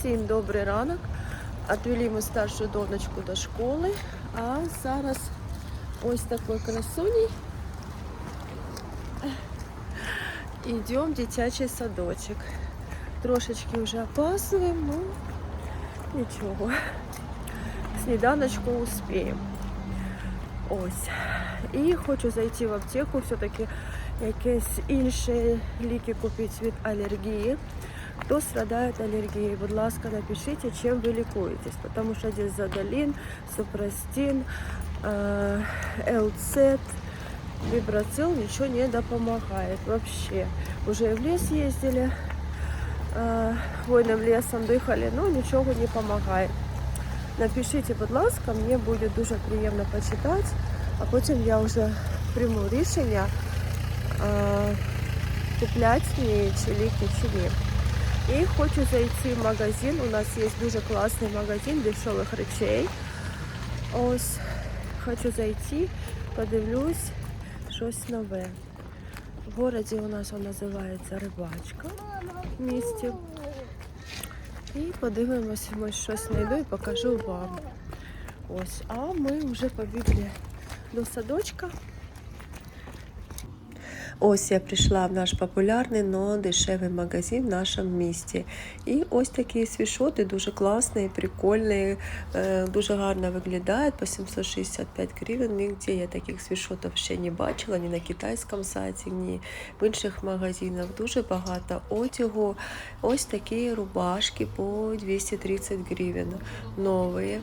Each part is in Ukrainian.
Всім добрий ранок. Отвели ми старшу донечку до школи, а зараз ось такой красуней йдемо в дитячий садочок. Трошечки вже опаздуємо, ну нічого. Сніданочку успіємо. Ось. І хочу зайти в аптеку, все-таки якісь інші ліки купити від алергії. Хто страдає алергією, будь ласка, напишіть, чим ви лікуєтесь, тому що здесь задалін, супрастин, э, елцет, вибрацил ничего не допомагает вообще. Уже в лес ездили, э, хвойним лесом дихали, но нічого не помогает. Напишіть, будь ласка, мені буде дуже приємно почитати, а потім я вже прийму рішення е, купляти мені чи ліки чи ні. І хочу зайти в магазин. У нас є дуже класний магазин дешевих речей. Ось хочу зайти, подивлюсь щось нове. В городі у нас він називається Рибачка в місті. І подивимося, ми щось знайду і покажу вам. Ось, а ми вже побігли до садочка. Ось я прийшла в наш популярний, но дешевий магазин в нашому місті. І ось такі свішоти дуже класні, прикольні, е, дуже гарно виглядають по 765 гривень. Нігде я таких свішотів ще не бачила, ні на китайському сайті, ні в інших магазинах. Дуже багато одягу. Ось такі рубашки по 230 гривень. Нові.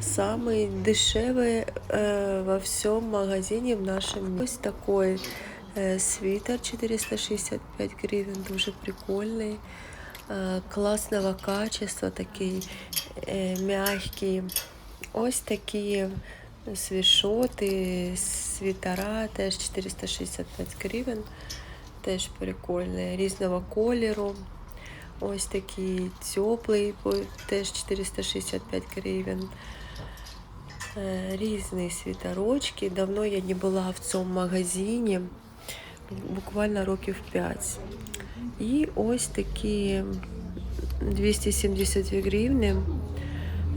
Самые дешевые э, во всем магазине в нашем Ось такой э, свитер 465 гривен, дуже прикольний. Э, класного качества, такий э, мягкий. Ось такі свішоти, світера теж 465 гривень. Теж прикольні, різного кольору. Ось такий теплий, теж 465 гривень. Е, Різні світорочки. Давно я не була в цьому магазині, буквально років 5. І ось такі 272 гривні.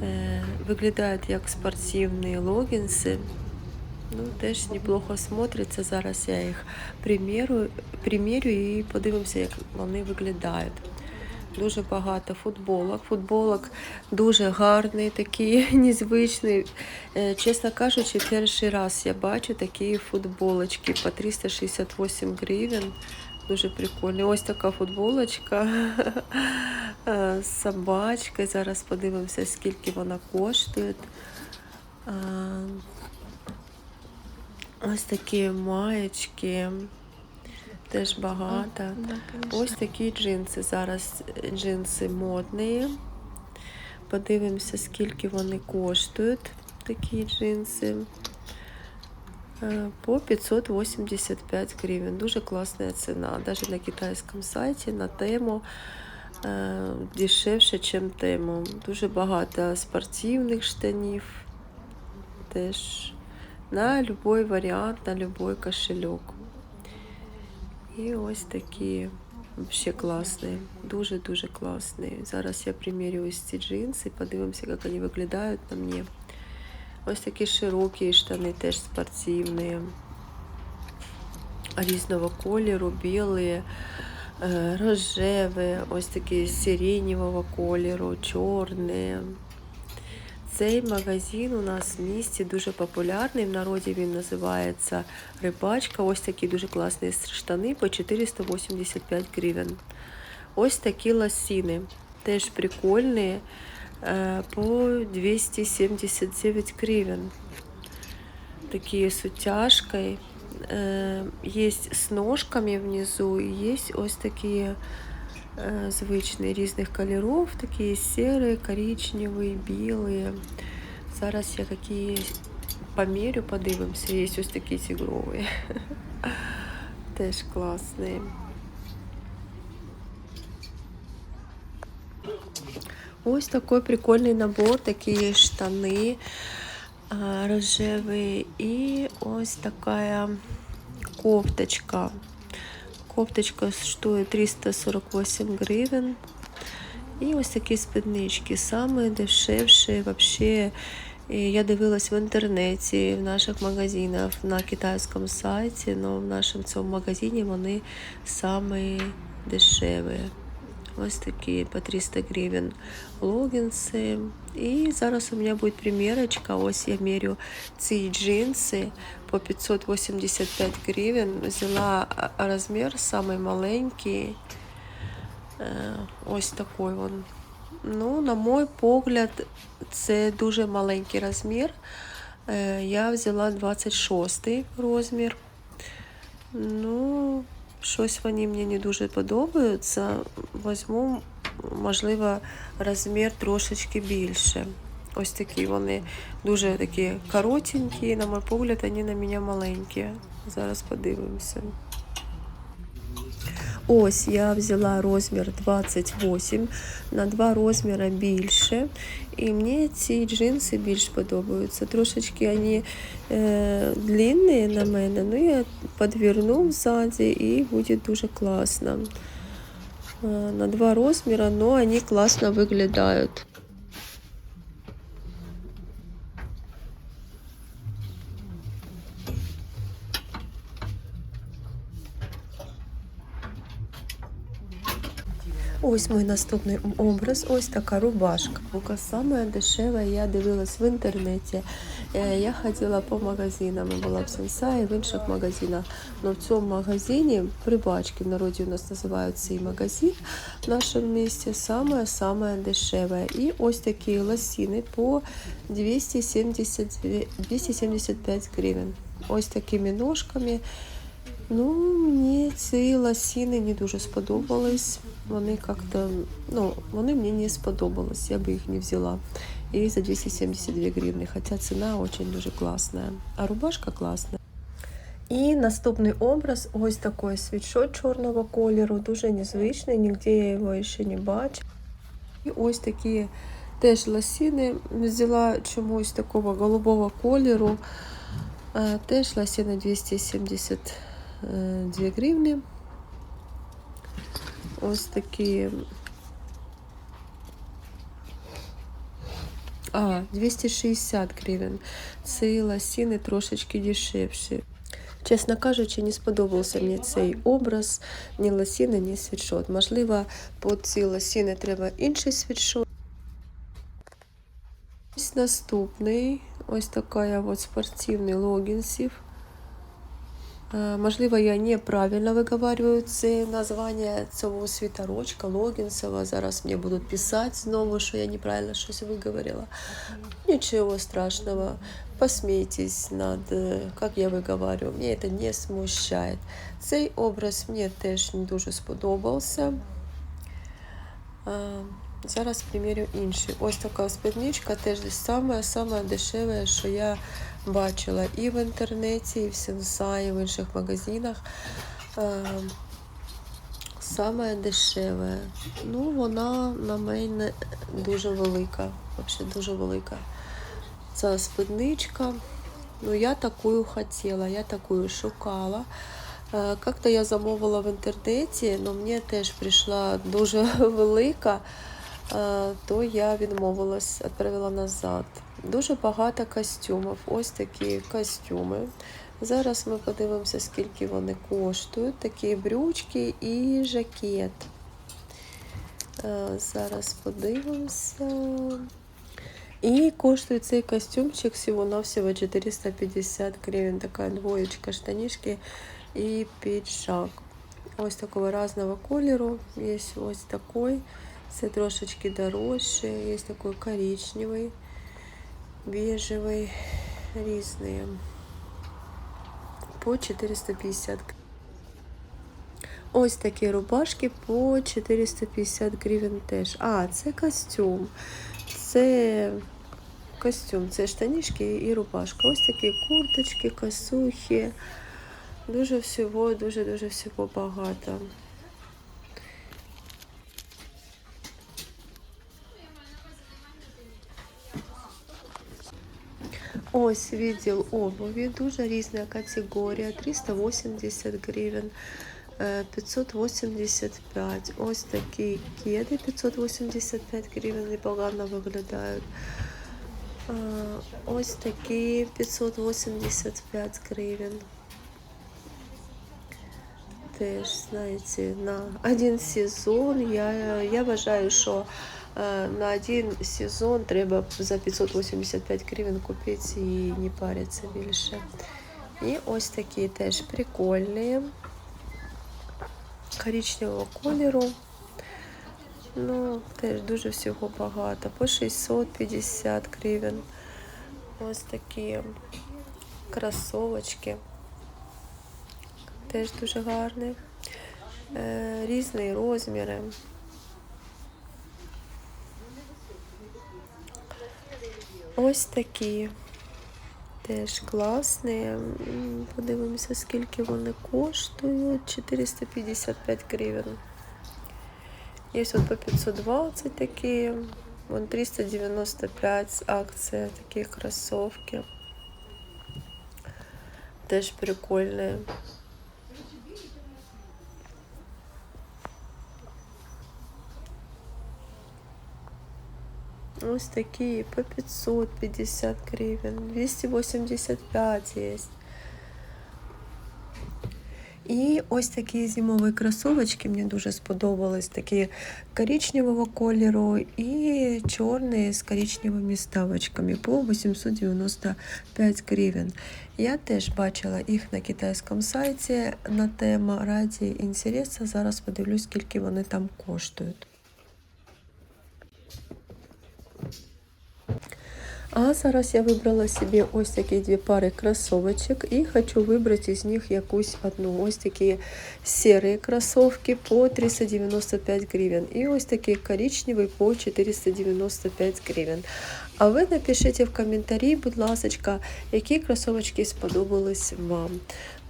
Е, Виглядають як спортивні логінси. Ну, теж неплохо смотриться. Зараз я їх примірю, примірю і подивимося, як вони виглядають. Дуже багато футболок. Футболок дуже гарний, такий незвичний. Е, Чесно кажучи, перший раз я бачу такі футболочки по 368 гривень. Дуже прикольні. Ось така футболочка е, з собачкою. Зараз подивимося, скільки вона коштує. Е, Ось такі маєчки. Теж багато. Ось такі джинси. Зараз джинси модні. Подивимося, скільки вони коштують, такі джинси. Е, По 585 гривень. Дуже класна ціна. Навіть на китайському сайті на тему е, дешевше, ніж тему. Дуже багато спортивних штанів. Теж на будь-який варіант, на будь-який кошельок. І ось такі взагалі класні, дуже-дуже класні. Зараз я примірю ось ці джинси, подивимося, як вони виглядають на мені. Ось такі широкі штани, теж спортивні, різного кольору, білі, е, рожеві, ось такі сиреневого кольору, чорні. Цей магазин у нас в місті дуже популярний. В народі він називається Рибачка. Ось такі дуже класні штани по 485 гривень. Ось такі лосіни. Теж прикольні е, по 279 гривень. Такі з утяжкою. Е, Є з ножками внизу і є ось такі е, звичні різних кольорів, такі сірі, коричневі, білі. Зараз я які помірю, подивимося. Є ось такі тигрові. Теж класні. Ось такий прикольний набор, такі штани а, рожеві і ось така кофточка. Кофточка стоит 348 гривен. І ось такі спіднички. Саме дешевше вообще. Я дивилась в інтернеті, в наших магазинах, на китайському сайті, але в нашому цьому магазині вони самі дешеві. Ось такі по 300 гривень логінси. І зараз у мене буде примірочка. Ось я мірю ці джинси по 585 гривень. Взяла розмір самий маленький. Е, Ось такий він. Ну, на мой погляд, це дуже маленький розмір. Е, Я взяла 26 розмір. Ну, щось вони мені не дуже подобаються. Возьму, можливо, розмір трошечки більше. Ось такі вони дуже такі коротенькі, на мій погляд, вони на мене маленькі. Зараз подивимося. Ось я взяла розмір 28 на два розміри більше. І мені ці джинси більш подобаються. Трошечки вони е, длинні на мене, ну я підверну ззаді і буде дуже класно. Е, на два розміри, но вони класно виглядають. Ось мій наступний образ, ось така рубашка. Рука саме дешева, я дивилась в інтернеті. Е, Я ходила по магазинам, була в Сенсаї, в інших магазинах. Но в цьому магазині, прибачки в народі у нас називають цей магазин в нашому місті, саме-саме дешеве. І ось такі лосіни по 270, 275 гривень. Ось такими ножками. Ну, мені ці лосіни не дуже сподобались. Вони як-то, ну, вони мені не сподобались, я би їх не взяла. І за 272 гривні, хоча ціна дуже дуже класна. А рубашка класна. І наступний образ ось такий світшот чорного кольору, дуже незвичний, ніде я його ще не бачу. І ось такі теж лосіни взяла чомусь такого голубого кольору. Е, Теж лосіни 272 гривні. Ось такі. А, 260 гривень. Ці лосіни трошечки дешевші. Чесно кажучи, не сподобався мені цей образ, ні лосіни, ні світшот. Можливо, по ці лосіни треба інший світшот. Ось наступний. Ось така спортивний логінсів. Е, Можливо, я неправильно виговорюю це названня цього світорочка, Логінсова. Зараз мені будуть писати знову, що я неправильно щось виговорила. Нічого страшного. Посмейтесь над, е, як я виговорю. Мені це не смущає. Цей образ мені теж не дуже сподобався. Зараз примірю інший. Ось така спідничка, теж саме, дешеве, що я бачила і в інтернеті, і в Сенсаї, і в інших магазинах. Е, Саме дешеве. Ну, вона на мене дуже велика. Взагалі дуже велика. Це спідничка. Ну, я таку хотіла, я таку шукала. Е, Как-то я замовила в інтернеті, але мені теж прийшла дуже велика, то я відмовилась, відправила назад. Дуже багато костюмів. Ось такі костюми. Зараз ми подивимося, скільки вони коштують. Такі брючки і жакет. Е, Зараз подивимося. І коштує цей костюмчик всього-навсього 450 гривень. Така двоєчка штанішки і піджак. Ось такого різного кольору. Є ось такий. Це трошечки дорожче. Є такий коричневий, бежевий, різний. По 450 гривень. Ось такі рубашки по 450 гривень теж. А, це костюм. Це костюм, це штанішки і рубашка. Ось такі курточки, косухи. Дуже всього, дуже-дуже всього багато. Ось відділ обуві, дуже різна категорія, 380 гривень. е, 585. Ось такі кеди 585 гривень непогано виглядають. А, Ось такі 585 гривень. Теж, знаєте, на один сезон я, я вважаю, що е, на один сезон треба за 585 гривень купити і не паритися більше. І ось такі теж прикольні. Коричневого кольору. Ну, теж дуже всього багато. По 650 гривень. Ось такі кросовочки. Теж дуже гарні. Е, різні розміри. Ось такі. Теж класні. Подивимося, скільки вони коштують. 455 гривень. Є от по 520 такі. Вон 395 акція, такі кросовки. Теж прикольні. Ось такі по 550 гривень, 285 є. І ось такі зимові кросовочки мені дуже сподобались. Такі коричневого кольору і чорні з коричневими ставочками по 895 гривень. Я теж бачила їх на китайському сайті на тему раді інтересу. Зараз подивлюсь, скільки вони там коштують. А зараз я вибрала собі ось такі дві пари кросовочок і хочу вибрати із них якусь одну. Ось такі сірі кросовки по 395 гривень. І ось такі коричневі по 495 гривень. А ви напишіть в коментарі, будь ласка, які кросовочки сподобались вам.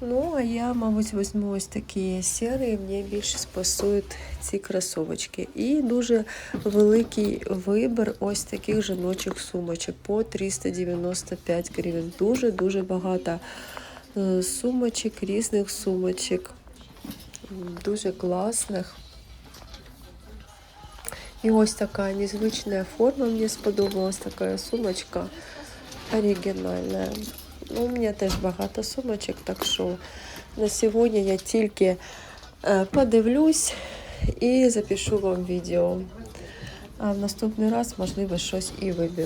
Ну, а я, мабуть, візьму ось такі сірі, мені більше спасують ці кросовочки. І дуже великий вибір ось таких жіночих сумочок по 395 гривень. Дуже-дуже багато е, сумочок, різних сумочок, дуже класних. І ось така незвична форма мені сподобалась, така сумочка оригінальна. Ну, у мене теж багато сумочок, так що на сьогодні я тільки е, подивлюсь і запишу вам відео. А в наступний раз, можливо, щось і виберу.